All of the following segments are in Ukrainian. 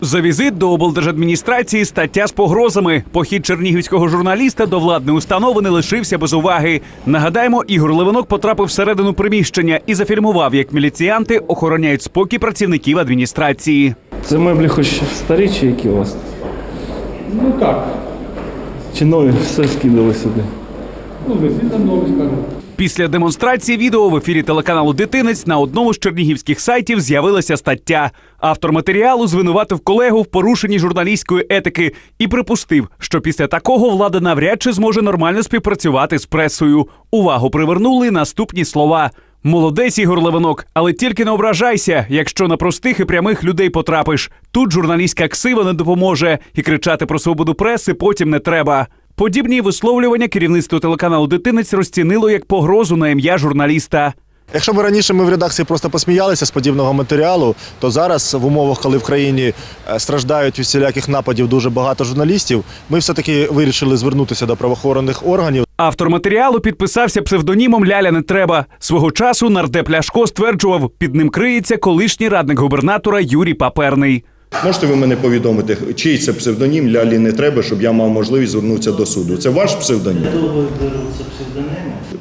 За візит до облдержадміністрації стаття з погрозами. Похід чернігівського журналіста до владної установи не лишився без уваги. Нагадаємо, Ігор Левинок потрапив всередину приміщення і зафільмував, як міліціянти охороняють спокій працівників адміністрації. Це меблі хоч старі чи які у вас? Ну так, Чи нові все скидали сюди? ну висіти нові, скажімо. Після демонстрації відео в ефірі телеканалу Дитинець на одному з чернігівських сайтів з'явилася стаття. Автор матеріалу звинуватив колегу в порушенні журналістської етики і припустив, що після такого влада навряд чи зможе нормально співпрацювати з пресою. Увагу привернули наступні слова. Молодець Ігор Левинок, але тільки не ображайся, якщо на простих і прямих людей потрапиш. Тут журналістська ксива не допоможе, і кричати про свободу преси потім не треба. Подібні висловлювання керівництво телеканалу Дитинець розцінило як погрозу на ім'я журналіста. Якщо б раніше ми в редакції просто посміялися з подібного матеріалу, то зараз в умовах, коли в країні е, страждають від всіляких нападів дуже багато журналістів, ми все-таки вирішили звернутися до правоохоронних органів. Автор матеріалу підписався псевдонімом Ляля не треба. Свого часу нардеп Ляшко стверджував, під ним криється колишній радник губернатора Юрій Паперний. Можете ви мене повідомити, чий це псевдонім Лялі не треба, щоб я мав можливість звернутися до суду? Це ваш псевдонім?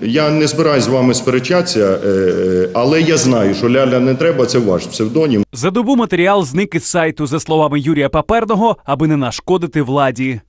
Я не збираюсь з вами сперечатися, е, е, але я знаю, що Ляля не треба, це ваш псевдонім. За добу матеріал зник із сайту, за словами Юрія Паперного, аби не нашкодити владі.